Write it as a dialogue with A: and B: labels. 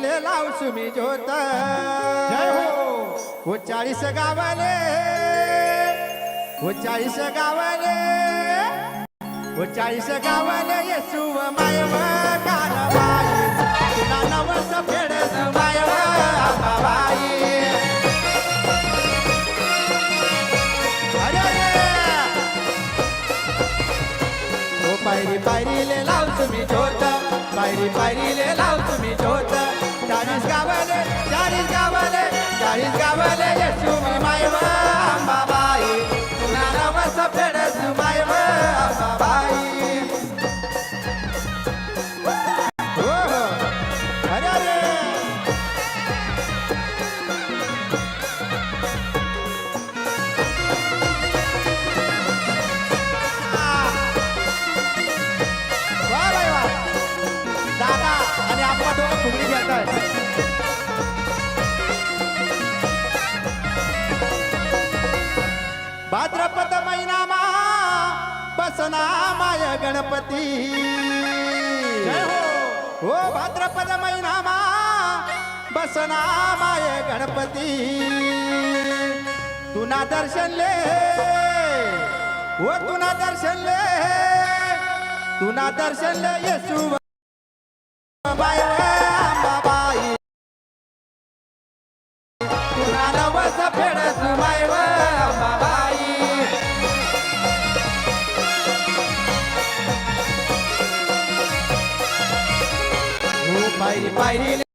A: पायरीले लावसु मी
B: जय हो.
A: चाळीस गावाले. हो चाळीस गावाले. हो चाळीस गावाले येसू मायव. कानबाई तुला नवस फेडस मायव. अंबाबाई अरे रे! हो पायरी पायरीले लाव तुम्ही ज्योत पायरी पायरीले लाव तुम्ही ज्योत भाद्रपद महिनामा बसना माय गणपती।
B: हो।
A: हो भाद्रपद महिनामा बसना माय गणपती. तुना दर्शनले हो, ले. तुना दर्शनले तुना दर्शनले येसू बाय अंबाबाई. तुना नवस फेडस माय हो, पायरी पायरी